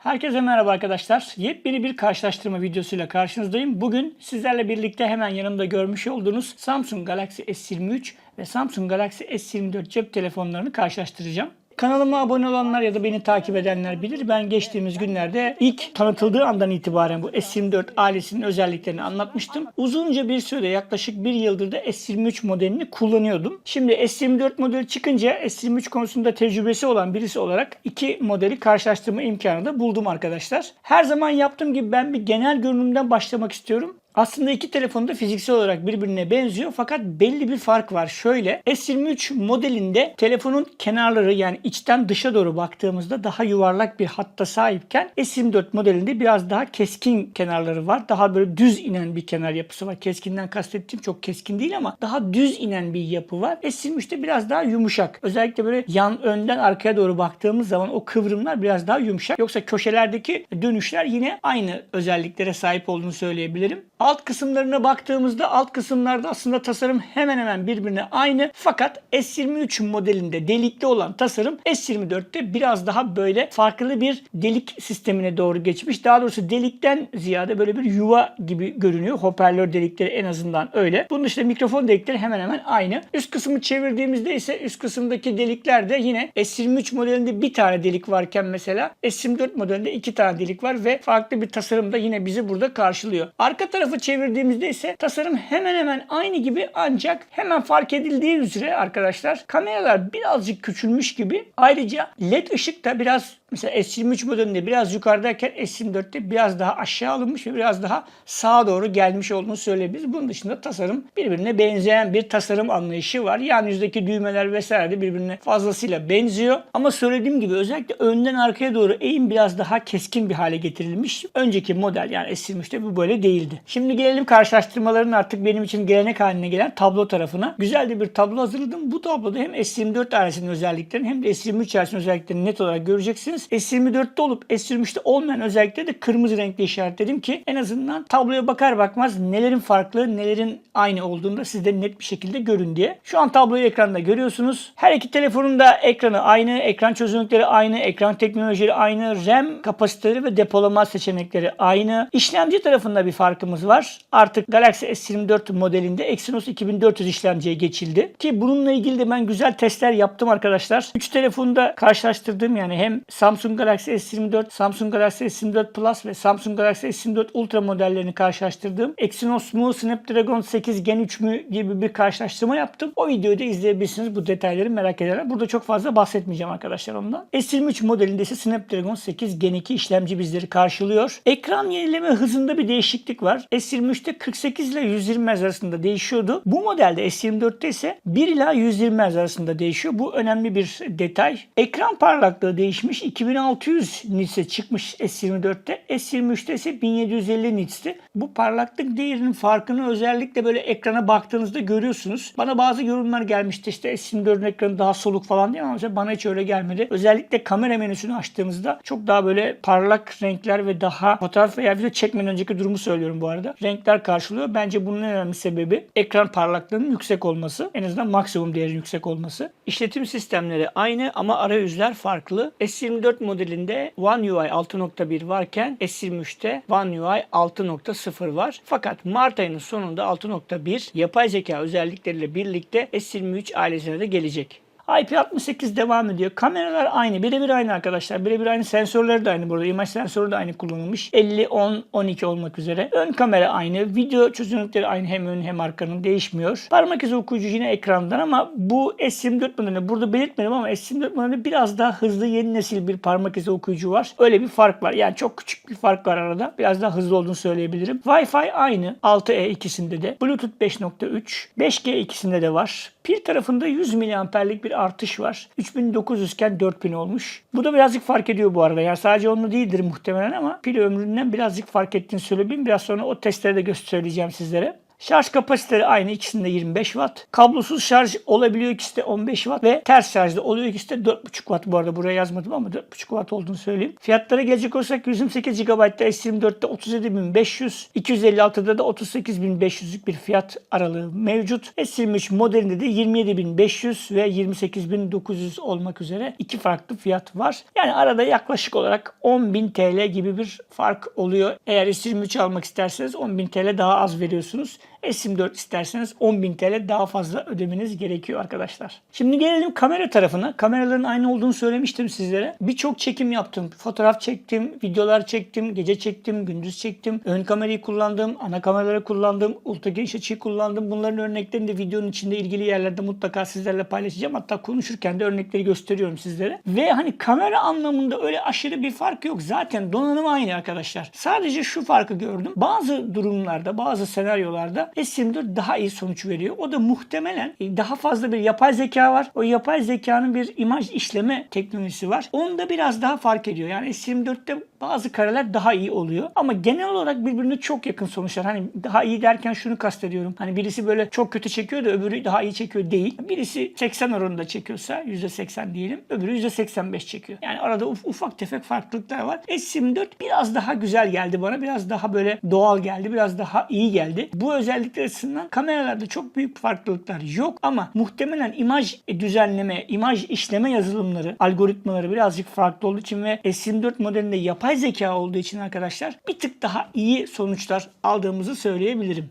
Herkese merhaba arkadaşlar. Yepyeni bir karşılaştırma videosuyla karşınızdayım. Bugün sizlerle birlikte hemen yanımda görmüş olduğunuz Samsung Galaxy S23 ve Samsung Galaxy S24 cep telefonlarını karşılaştıracağım. Kanalıma abone olanlar ya da beni takip edenler bilir. Ben geçtiğimiz günlerde ilk tanıtıldığı andan itibaren bu S24 ailesinin özelliklerini anlatmıştım. Uzunca bir sürede yaklaşık bir yıldır da S23 modelini kullanıyordum. Şimdi S24 modeli çıkınca S23 konusunda tecrübesi olan birisi olarak iki modeli karşılaştırma imkanı da buldum arkadaşlar. Her zaman yaptığım gibi ben bir genel görünümden başlamak istiyorum. Aslında iki telefon da fiziksel olarak birbirine benziyor fakat belli bir fark var. Şöyle S23 modelinde telefonun kenarları yani içten dışa doğru baktığımızda daha yuvarlak bir hatta sahipken S24 modelinde biraz daha keskin kenarları var. Daha böyle düz inen bir kenar yapısı var. Keskinden kastettiğim çok keskin değil ama daha düz inen bir yapı var. S23'te biraz daha yumuşak. Özellikle böyle yan önden arkaya doğru baktığımız zaman o kıvrımlar biraz daha yumuşak. Yoksa köşelerdeki dönüşler yine aynı özelliklere sahip olduğunu söyleyebilirim. Alt kısımlarına baktığımızda alt kısımlarda aslında tasarım hemen hemen birbirine aynı. Fakat S23 modelinde delikli olan tasarım S24'te biraz daha böyle farklı bir delik sistemine doğru geçmiş. Daha doğrusu delikten ziyade böyle bir yuva gibi görünüyor. Hoparlör delikleri en azından öyle. Bunun dışında mikrofon delikleri hemen hemen aynı. Üst kısmı çevirdiğimizde ise üst kısımdaki delikler de yine S23 modelinde bir tane delik varken mesela S24 modelinde iki tane delik var ve farklı bir tasarım da yine bizi burada karşılıyor. Arka tarafı çevirdiğimizde ise tasarım hemen hemen aynı gibi ancak hemen fark edildiği üzere arkadaşlar kameralar birazcık küçülmüş gibi. Ayrıca led ışık da biraz mesela S23 modelinde biraz yukarıdayken S24'te biraz daha aşağı alınmış ve biraz daha sağa doğru gelmiş olduğunu söyleyebiliriz. Bunun dışında tasarım birbirine benzeyen bir tasarım anlayışı var. Yani yüzdeki düğmeler vesaire de birbirine fazlasıyla benziyor. Ama söylediğim gibi özellikle önden arkaya doğru eğim biraz daha keskin bir hale getirilmiş. Önceki model yani S23'te bu böyle değildi. Şimdi gelelim karşılaştırmaların artık benim için gelenek haline gelen tablo tarafına. Güzel de bir tablo hazırladım. Bu tabloda hem S24 ailesinin özelliklerini hem de S23 ailesinin özelliklerini net olarak göreceksiniz. S24'te olup S23'te olmayan özellikleri de kırmızı renkle işaretledim ki en azından tabloya bakar bakmaz nelerin farklı, nelerin aynı olduğunda sizde net bir şekilde görün diye. Şu an tabloyu ekranda görüyorsunuz. Her iki telefonun da ekranı aynı, ekran çözünürlükleri aynı, ekran teknolojileri aynı, RAM kapasiteleri ve depolama seçenekleri aynı. İşlemci tarafında bir farkımız var. Artık Galaxy S24 modelinde Exynos 2400 işlemciye geçildi. Ki bununla ilgili de ben güzel testler yaptım arkadaşlar. 3 telefonu da karşılaştırdım yani hem Samsung Galaxy S24, Samsung Galaxy S24 Plus ve Samsung Galaxy S24 Ultra modellerini karşılaştırdığım Exynos mu Snapdragon 8 Gen 3 mü gibi bir karşılaştırma yaptım. O videoyu da izleyebilirsiniz bu detayları merak edenler. Burada çok fazla bahsetmeyeceğim arkadaşlar ondan. S23 modelinde ise Snapdragon 8 Gen 2 işlemci bizleri karşılıyor. Ekran yenileme hızında bir değişiklik var. S23'te 48 ile 120 Hz arasında değişiyordu. Bu modelde S24'te ise 1 ila 120 Hz arasında değişiyor. Bu önemli bir detay. Ekran parlaklığı değişmiş. 2600 nits'e çıkmış S24'te. S23'te ise 1750 nits'ti. Bu parlaklık değerinin farkını özellikle böyle ekrana baktığınızda görüyorsunuz. Bana bazı yorumlar gelmişti işte S24'ün ekranı daha soluk falan diye ama mesela bana hiç öyle gelmedi. Özellikle kamera menüsünü açtığımızda çok daha böyle parlak renkler ve daha fotoğraf veya video çekmeden önceki durumu söylüyorum bu arada. Renkler karşılıyor. Bence bunun en önemli sebebi ekran parlaklığının yüksek olması. En azından maksimum değerin yüksek olması. İşletim sistemleri aynı ama arayüzler farklı. S24 modelinde One UI 6.1 varken S23'te One UI 6.0 var. Fakat Mart ayının sonunda 6.1 yapay zeka özellikleriyle birlikte S23 ailesine de gelecek. IP68 devam ediyor. Kameralar aynı. Birebir aynı arkadaşlar. Birebir aynı. Sensörleri de aynı burada. İmaj sensörü de aynı kullanılmış. 50, 10, 12 olmak üzere. Ön kamera aynı. Video çözünürlükleri aynı. Hem ön hem arkanın değişmiyor. Parmak izi okuyucu yine ekrandan ama bu S24 modelinde burada belirtmedim ama S24 modelinde biraz daha hızlı yeni nesil bir parmak izi okuyucu var. Öyle bir fark var. Yani çok küçük bir fark var arada. Biraz daha hızlı olduğunu söyleyebilirim. Wi-Fi aynı. 6E ikisinde de. Bluetooth 5.3. 5G ikisinde de var. Pil tarafında 100 miliamperlik bir artış var. 3900 iken 4000 olmuş. Bu da birazcık fark ediyor bu arada. Yani sadece onunla değildir muhtemelen ama pil ömründen birazcık fark ettiğini söyleyeyim. Biraz sonra o testleri de göstereceğim sizlere. Şarj kapasiteleri aynı ikisinde 25 watt. Kablosuz şarj olabiliyor ikisi de 15 watt ve ters şarjda oluyor ikisi de 4.5 watt. Bu arada buraya yazmadım ama 4.5 watt olduğunu söyleyeyim. Fiyatlara gelecek olursak 128 GB'da S24'te 37.500, 256'da da 38.500'lük bir fiyat aralığı mevcut. S23 modelinde de 27.500 ve 28.900 olmak üzere iki farklı fiyat var. Yani arada yaklaşık olarak 10.000 TL gibi bir fark oluyor. Eğer S23 almak isterseniz 10.000 TL daha az veriyorsunuz. S24 isterseniz 10.000 TL daha fazla ödemeniz gerekiyor arkadaşlar. Şimdi gelelim kamera tarafına. Kameraların aynı olduğunu söylemiştim sizlere. Birçok çekim yaptım. Fotoğraf çektim, videolar çektim, gece çektim, gündüz çektim. Ön kamerayı kullandım, ana kameraları kullandım, ultra geniş açıyı kullandım. Bunların örneklerini de videonun içinde ilgili yerlerde mutlaka sizlerle paylaşacağım. Hatta konuşurken de örnekleri gösteriyorum sizlere. Ve hani kamera anlamında öyle aşırı bir fark yok. Zaten donanım aynı arkadaşlar. Sadece şu farkı gördüm. Bazı durumlarda, bazı senaryolarda S24 daha iyi sonuç veriyor. O da muhtemelen e, daha fazla bir yapay zeka var. O yapay zekanın bir imaj işleme teknolojisi var. Onda biraz daha fark ediyor. Yani S24'te bazı kareler daha iyi oluyor. Ama genel olarak birbirine çok yakın sonuçlar. Hani daha iyi derken şunu kastediyorum. Hani birisi böyle çok kötü çekiyor da öbürü daha iyi çekiyor değil. Birisi 80 oranında çekiyorsa %80 diyelim. Öbürü %85 çekiyor. Yani arada uf- ufak tefek farklılıklar var. S24 biraz daha güzel geldi bana. Biraz daha böyle doğal geldi. Biraz daha iyi geldi. Bu özellikler açısından kameralarda çok büyük farklılıklar yok ama muhtemelen imaj düzenleme, imaj işleme yazılımları, algoritmaları birazcık farklı olduğu için ve S24 modelinde yapay zeka olduğu için arkadaşlar bir tık daha iyi sonuçlar aldığımızı söyleyebilirim.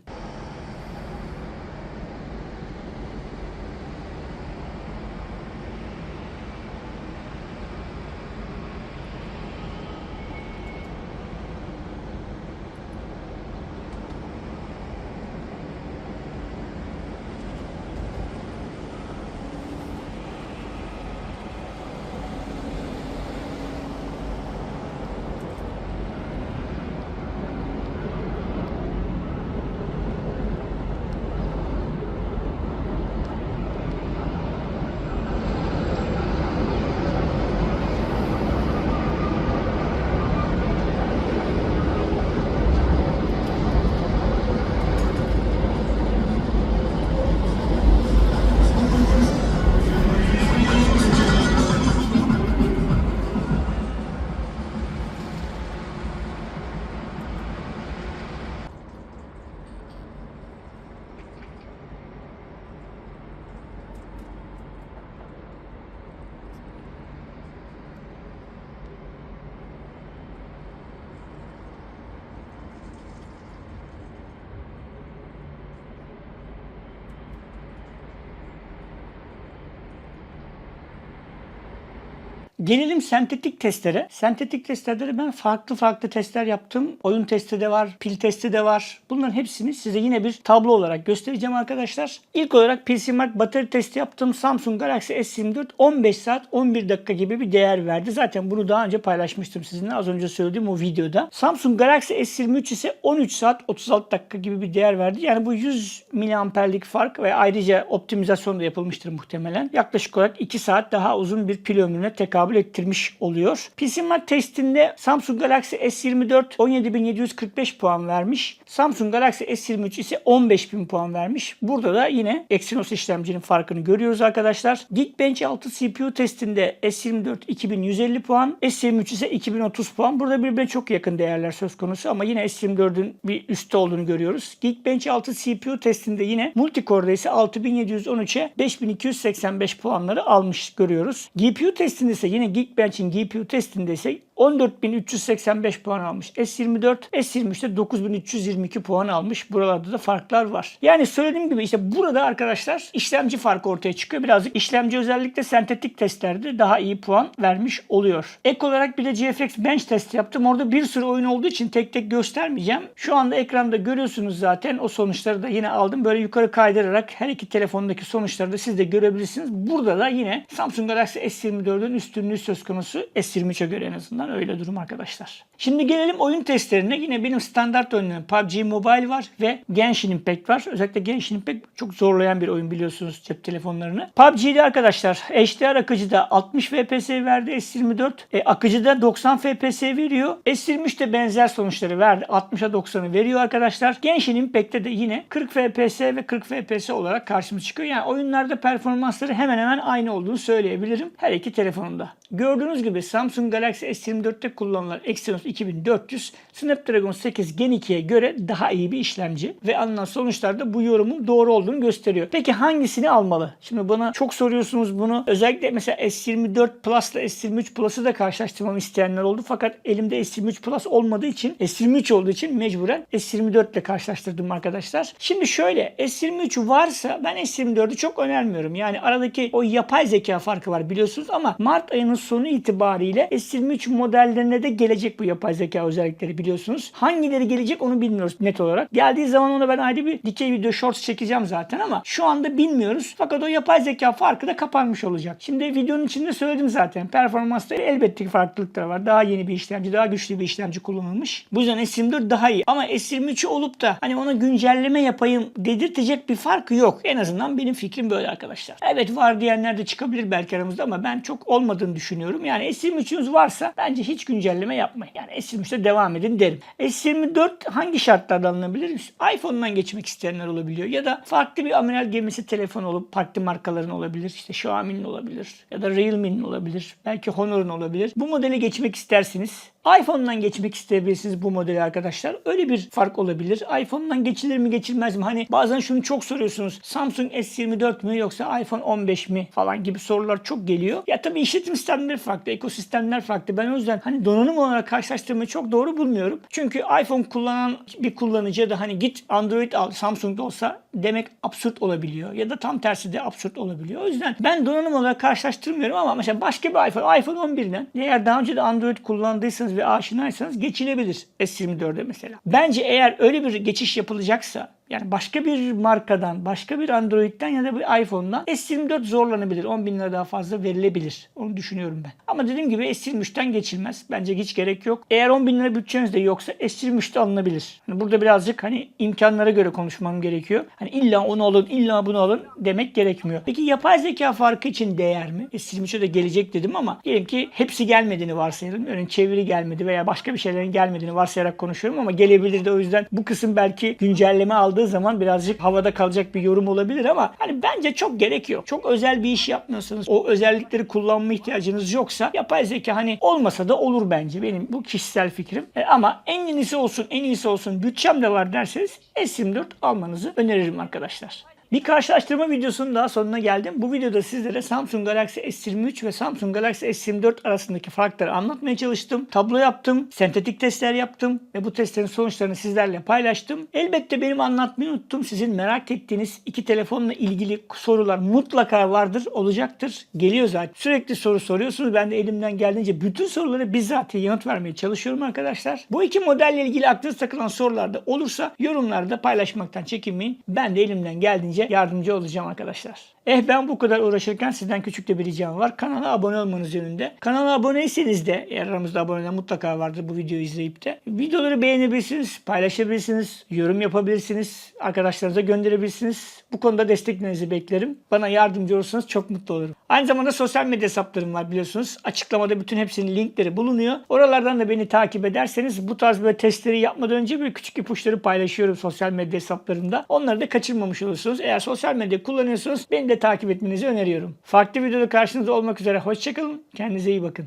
Gelelim sentetik testlere. Sentetik testlerde de ben farklı farklı testler yaptım. Oyun testi de var, pil testi de var. Bunların hepsini size yine bir tablo olarak göstereceğim arkadaşlar. İlk olarak PCMark batarya testi yaptım. Samsung Galaxy S24 15 saat 11 dakika gibi bir değer verdi. Zaten bunu daha önce paylaşmıştım sizinle az önce söylediğim o videoda. Samsung Galaxy S23 ise 13 saat 36 dakika gibi bir değer verdi. Yani bu 100 miliamperlik fark ve ayrıca optimizasyon da yapılmıştır muhtemelen. Yaklaşık olarak 2 saat daha uzun bir pil ömrüne tekabül ettirmiş oluyor. PCMark testinde Samsung Galaxy S24 17.745 puan vermiş. Samsung Galaxy S23 ise 15.000 puan vermiş. Burada da yine Exynos işlemcinin farkını görüyoruz arkadaşlar. Geekbench 6 CPU testinde S24 2150 puan, S23 ise 2030 puan. Burada birbirine çok yakın değerler söz konusu ama yine S24'ün bir üstte olduğunu görüyoruz. Geekbench 6 CPU testinde yine Multicore'da ise 6713'e 5285 puanları almış görüyoruz. GPU testinde ise yine Geekbench'in GPU testinde ise 14.385 puan almış. S24, S23'te 9.322 puan almış. Buralarda da farklar var. Yani söylediğim gibi işte burada arkadaşlar işlemci farkı ortaya çıkıyor. Birazcık işlemci özellikle sentetik testlerde daha iyi puan vermiş oluyor. Ek olarak bir de GFX Bench test yaptım. Orada bir sürü oyun olduğu için tek tek göstermeyeceğim. Şu anda ekranda görüyorsunuz zaten. O sonuçları da yine aldım. Böyle yukarı kaydırarak her iki telefondaki sonuçları da siz de görebilirsiniz. Burada da yine Samsung Galaxy S24'ün üstünlüğü söz konusu. S23'e göre en azından öyle durum arkadaşlar. Şimdi gelelim oyun testlerine. Yine benim standart oyunlarım PUBG Mobile var ve Genshin Impact var. Özellikle Genshin Impact çok zorlayan bir oyun biliyorsunuz cep telefonlarını. PUBG'de arkadaşlar HDR akıcıda 60 FPS verdi S24. E, akıcıda 90 FPS veriyor. S23 de benzer sonuçları verdi. 60'a 90'ı veriyor arkadaşlar. Genshin Impact'te de yine 40 FPS ve 40 FPS olarak karşımıza çıkıyor. Yani oyunlarda performansları hemen hemen aynı olduğunu söyleyebilirim. Her iki telefonunda. Gördüğünüz gibi Samsung Galaxy S24'te kullanılan Exynos 2400 Snapdragon 8 Gen 2'ye göre daha iyi bir işlemci ve alınan sonuçlarda bu yorumun doğru olduğunu gösteriyor. Peki hangisini almalı? Şimdi bana çok soruyorsunuz bunu. Özellikle mesela S24 Plus ile S23 Plus'ı da karşılaştırmamı isteyenler oldu. Fakat elimde S23 Plus olmadığı için S23 olduğu için mecburen S24 ile karşılaştırdım arkadaşlar. Şimdi şöyle S23 varsa ben S24'ü çok önermiyorum. Yani aradaki o yapay zeka farkı var biliyorsunuz ama Mart ayının sonu itibariyle S23 modellerine de gelecek bu yapay zeka özellikleri biliyorsunuz. Hangileri gelecek onu bilmiyoruz net olarak. Geldiği zaman ona ben ayrı bir dikey video shorts çekeceğim zaten ama şu anda bilmiyoruz. Fakat o yapay zeka farkı da kapanmış olacak. Şimdi videonun içinde söyledim zaten. Performansta elbette ki farklılıklar var. Daha yeni bir işlemci, daha güçlü bir işlemci kullanılmış. Bu yüzden S24 daha iyi. Ama S23'ü olup da hani ona güncelleme yapayım dedirtecek bir fark yok. En azından benim fikrim böyle arkadaşlar. Evet var diyenler de çıkabilir belki aramızda ama ben çok olmadığını düşünüyorum. Yani S23'ünüz varsa bence hiç güncelleme yapmayın. Yani S23'te devam edin derim. S24 hangi şartlarda alınabilir? iPhone'dan geçmek isteyenler olabiliyor. Ya da farklı bir amiral gemisi telefon olup farklı markaların olabilir. İşte Xiaomi'nin olabilir. Ya da Realme'nin olabilir. Belki Honor'un olabilir. Bu modele geçmek istersiniz. iPhone'dan geçmek isteyebilirsiniz bu modeli arkadaşlar. Öyle bir fark olabilir. iPhone'dan geçilir mi geçilmez mi? Hani bazen şunu çok soruyorsunuz. Samsung S24 mü yoksa iPhone 15 mi falan gibi sorular çok geliyor. Ya tabii işletim sistemleri farklı, ekosistemler farklı. Ben o yüzden hani donanım olarak karşılaştırmayı çok doğru bulmuyorum. Çünkü iPhone kullanan bir kullanıcıya da hani git Android al Samsung'da olsa demek absürt olabiliyor. Ya da tam tersi de absürt olabiliyor. O yüzden ben donanım olarak karşılaştırmıyorum ama mesela başka bir iPhone, iPhone 11'den eğer daha önce de Android kullandıysanız ve aşinaysanız geçilebilir S24'e mesela. Bence eğer öyle bir geçiş yapılacaksa yani başka bir markadan, başka bir Android'den ya da bir iPhone'dan S24 zorlanabilir. 10 bin lira daha fazla verilebilir. Onu düşünüyorum ben. Ama dediğim gibi S23'ten geçilmez. Bence hiç gerek yok. Eğer 10 bin lira bütçeniz de yoksa S23'te alınabilir. Hani burada birazcık hani imkanlara göre konuşmam gerekiyor. Hani illa onu alın, illa bunu alın demek gerekmiyor. Peki yapay zeka farkı için değer mi? S23'e de gelecek dedim ama diyelim ki hepsi gelmediğini varsayalım. Örneğin çeviri gelmedi veya başka bir şeylerin gelmediğini varsayarak konuşuyorum ama gelebilir de o yüzden bu kısım belki güncelleme aldığı zaman birazcık havada kalacak bir yorum olabilir ama hani bence çok gerek yok. Çok özel bir iş yapmıyorsanız o özellikleri kullanma ihtiyacınız yoksa yapay zeka hani olmasa da olur bence. Benim bu kişisel fikrim. E, ama en iyisi olsun, en iyisi olsun bütçem de var derseniz S24 almanızı öneririm arkadaşlar. Bir karşılaştırma videosunun daha sonuna geldim. Bu videoda sizlere Samsung Galaxy S23 ve Samsung Galaxy S24 arasındaki farkları anlatmaya çalıştım. Tablo yaptım, sentetik testler yaptım ve bu testlerin sonuçlarını sizlerle paylaştım. Elbette benim anlatmayı unuttum. Sizin merak ettiğiniz iki telefonla ilgili sorular mutlaka vardır, olacaktır. Geliyor zaten. Sürekli soru soruyorsunuz. Ben de elimden geldiğince bütün sorulara bizzat yanıt vermeye çalışıyorum arkadaşlar. Bu iki modelle ilgili aklınıza takılan sorular da olursa yorumlarda paylaşmaktan çekinmeyin. Ben de elimden geldiğince yardımcı olacağım arkadaşlar. Eh ben bu kadar uğraşırken sizden küçük de bir ricam var. Kanala abone olmanız yönünde. Kanala aboneyseniz de eğer aramızda aboneler mutlaka vardır bu videoyu izleyip de. Videoları beğenebilirsiniz, paylaşabilirsiniz, yorum yapabilirsiniz, arkadaşlarınıza gönderebilirsiniz. Bu konuda desteklerinizi beklerim. Bana yardımcı olursanız çok mutlu olurum. Aynı zamanda sosyal medya hesaplarım var biliyorsunuz. Açıklamada bütün hepsinin linkleri bulunuyor. Oralardan da beni takip ederseniz bu tarz böyle testleri yapmadan önce bir küçük ipuçları paylaşıyorum sosyal medya hesaplarımda. Onları da kaçırmamış olursunuz. Eğer sosyal medya kullanıyorsanız beni de takip etmenizi öneriyorum. Farklı videoda karşınızda olmak üzere. Hoşçakalın. Kendinize iyi bakın.